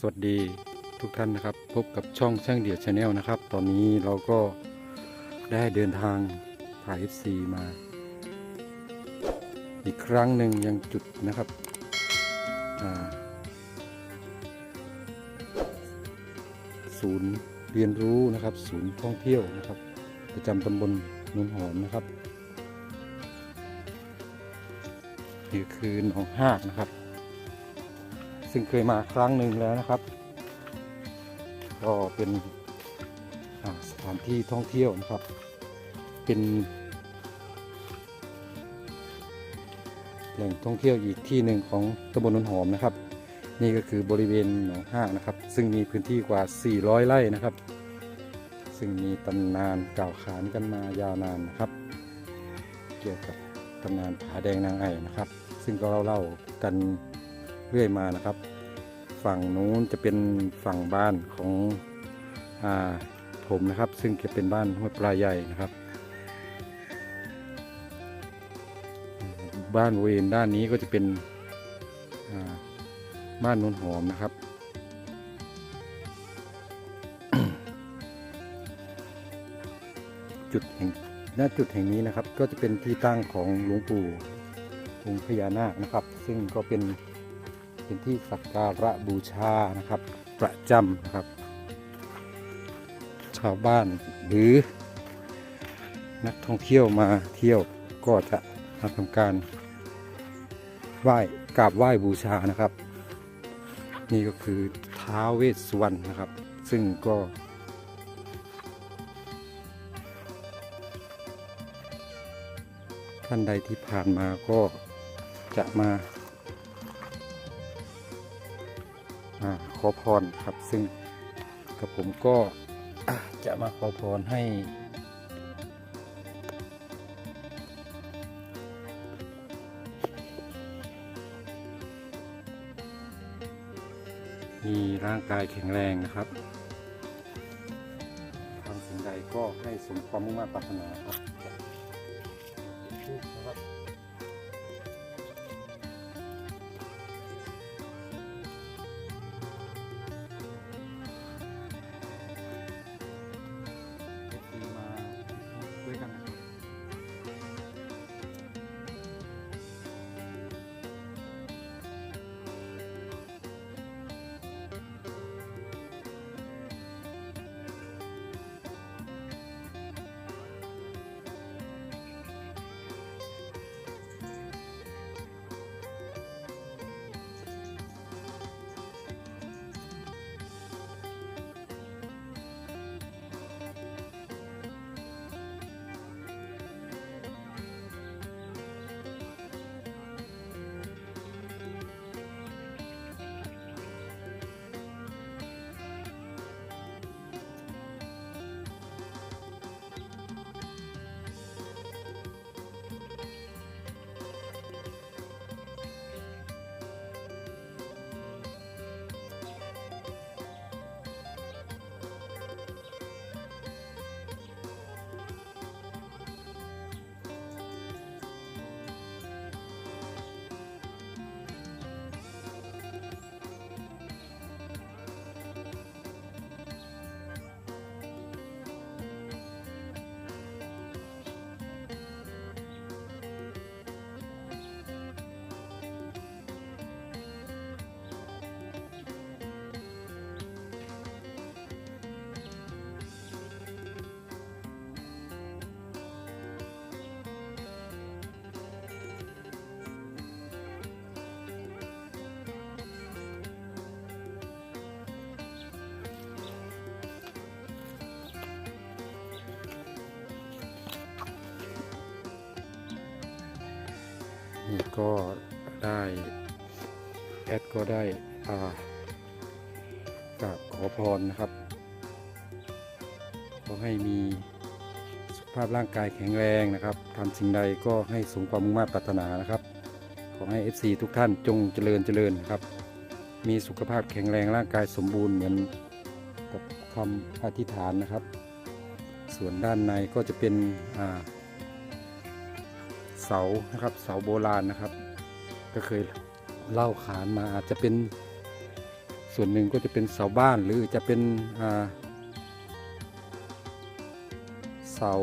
สวัสดีทุกท่านนะครับ พบกับช่องช่างเดียดชาแนลนะครับ ตอนนี้เราก็ได้เดินทางพา FC มา อีกครั้งหนึ่งยังจุดนะครับศูนย์เรียนรู้นะครับ ศูนย์ท่องเที่ยวนะครับ ประจำตำบลนุ่นหอมนะครับนี่คือหนองหากนะครับ ซึ่งเคยมาครั้งหนึ่งแล้วนะครับ ก็เป็นสถานที่ท่องเที่ยวนะครับ เป็นแหล่งท่องเที่ยวอีกที่หนึ่งของตำบลนนหอมนะครับ นี่ก็คือบริเวณหนองห้างนะครับ ซึ่งมีพื้นที่กว่า 400 ไร่นะครับ ซึ่งมีตำนานกล่าวขานกันมายาวนานนะครับ เกี่ยวกับตำนานผาแดงนางไอ่นะครับ ซึ่งก็เล่าๆกัน เรื่อยมานะครับ ฝั่งนู้นจะเป็นฝั่งบ้านของอผมนะครับ ซึ่งจะเป็นบ้านห้วยปลาใหญ่นะครับ บ้านเวนด้านนี้ก็จะเป็นบ้านนนหอมนะครับจุดแห่งณจุดแห่งนี้นะครับ ก็จะเป็นที่ตั้งของหลวงปู่องค์พญานาคนะครับ ซึ่งก็เป็น เป็นที่สักการะบูชานะครับ ประจำนะครับ ชาวบ้านหรือ นักท่องเที่ยวมาเที่ยวก็จะมาทำการไหว้กราบไหว้บูชานะครับ นี่ก็คือท้าวเวสสุวรรณนะครับ ซึ่งก็ท่านใดที่ผ่านมาก็จะมา ขอพรครับซึ่งกับผมก็จะมาขอพรให้ มีร่างกายแข็งแรงนะครับทำสิ่งใดก็ให้สมความมุ่งมั่นปรารถนาครับ ก็ได้แอดก็ได้อ่ากราบขอพรนะครับ ขอให้มีสุขภาพร่างกายแข็งแรงนะครับทำสิ่งใดก็ให้สมความมุ่งมั่นปรารถนานะครับ ขอให้ FC ทุกท่านจงเจริญเจริญนะครับ มีสุขภาพแข็งแรงร่างกายสมบูรณ์เหมือนกับคำอธิษฐานนะครับ ส่วนด้านในก็จะเป็นอ่า เสานะครับ เสาโบราณนะครับ ก็เคยเล่าขานมาอาจจะเป็นส่วนหนึ่งก็จะเป็นเสาบ้านหรือจะเป็นเสา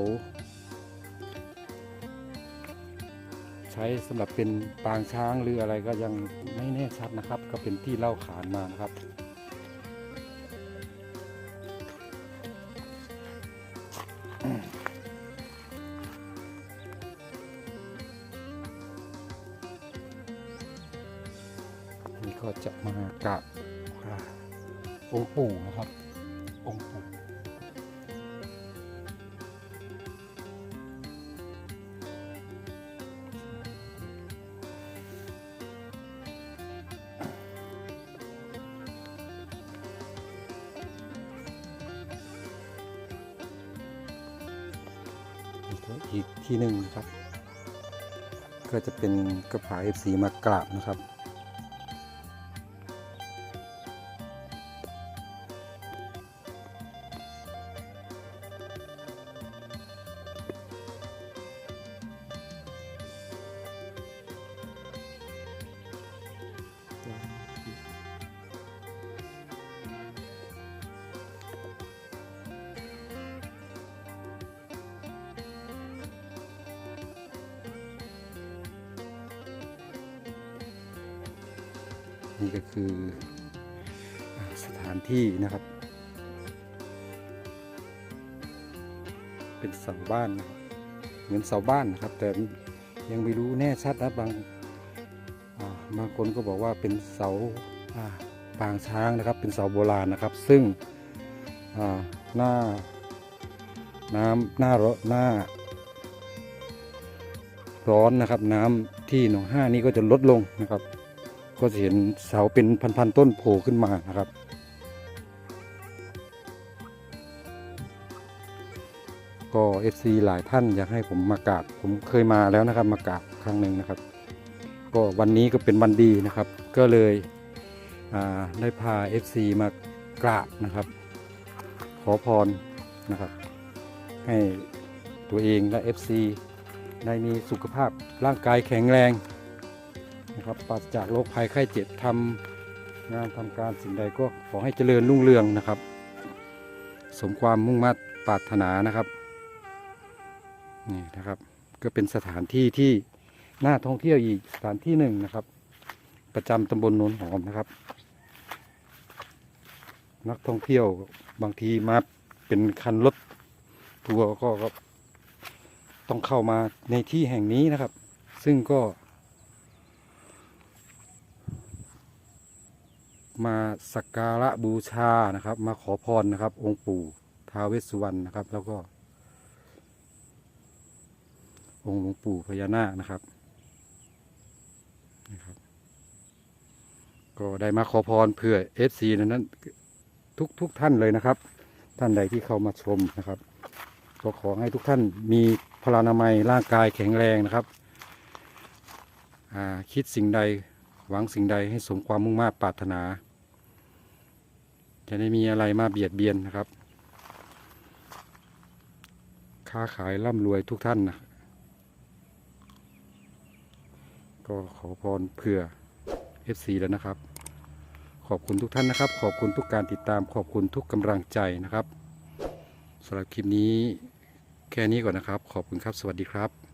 ใช้สำหรับเป็นปางช้างหรืออะไรก็ยังไม่แน่ชัดนะครับ ก็เป็นที่เล่าขานมานะครับ ก็จะมากราบอ่าองค์ปู่นะครับ องค์ปู่นี่ก็อีกที่หนึ่งนะครับ ก็จะเป็นกระผาเอฟซีมากราบนะครับ นี่ก็คือสถานที่นะครับ เป็นเสาบ้านนะครับเหมือนเสาบ้านนะครับ แต่ยังไม่รู้แน่ชัดนะบางบางคนก็บอกว่าเป็นเสาปางช้างนะครับ เป็นเสาโบราณนะครับ ซึ่งอ่าหน้าน้ำหน้าร้อนหน้า ร้อนนะครับ น้ำที่หนองห้านี่ก็จะลดลงนะครับ ก็จะเห็นเสาเป็นพันๆต้นโผล่ขึ้นมานะครับ ก็ FC หลายท่านอยากให้ผมมากราบผมเคยมาแล้วนะครับ มากราบครั้งหนึ่งนะครับ ก็วันนี้ก็เป็นวันดีนะครับ ก็เลยได้พา FC มากราบนะครับ ขอพรนะครับ ให้ตัวเองและ FC ได้มีสุขภาพร่างกายแข็งแรง นะครับปราศจากโรคภัยไข้เจ็บทำงานทำการสิ่งใดก็ขอให้เจริญรุ่งเรืองนะครับ สมความมุ่งมั่นปรารถนานะครับนี่นะครับ ก็เป็นสถานที่ที่น่าท่องเที่ยวอีกสถานที่หนึ่งนะครับ ประจำตำบลโนนหอมนะครับ นักท่องเที่ยวบางทีมาเป็นคันรถทัวร์ก็ต้องเข้ามาในที่แห่งนี้นะครับ ซึ่งก็ มาสักการะบูชานะครับ มาขอพรนะครับ องค์ปู่ท้าวเวสสุวรรณนะครับ แล้วก็ องค์หลวงปู่พญานาคนะครับนะครับ ก็ได้มาขอพรเพื่อเอฟซีนั้นทุกทุกท่านเลยนะครับ ท่านใดที่เข้ามาชมนะครับก็ขอให้ทุกท่านมีพลานามัยร่างกายแข็งแรงนะครับคิดสิ่งใดหวังสิ่งใดให้สมความมุ่งมา่ปรารถนา จะได้มีอะไรมาเบียดเบียนนะครับ ค้าขายร่ำรวยทุกท่านนะก็ขอพรเพื่อ FC แล้วนะครับ ขอบคุณทุกท่านนะครับ ขอบคุณทุกการติดตาม ขอบคุณทุกกำลังใจนะครับสำหรับคลิปนี้แค่นี้ก่อนนะครับ ขอบคุณครับ สวัสดีครับ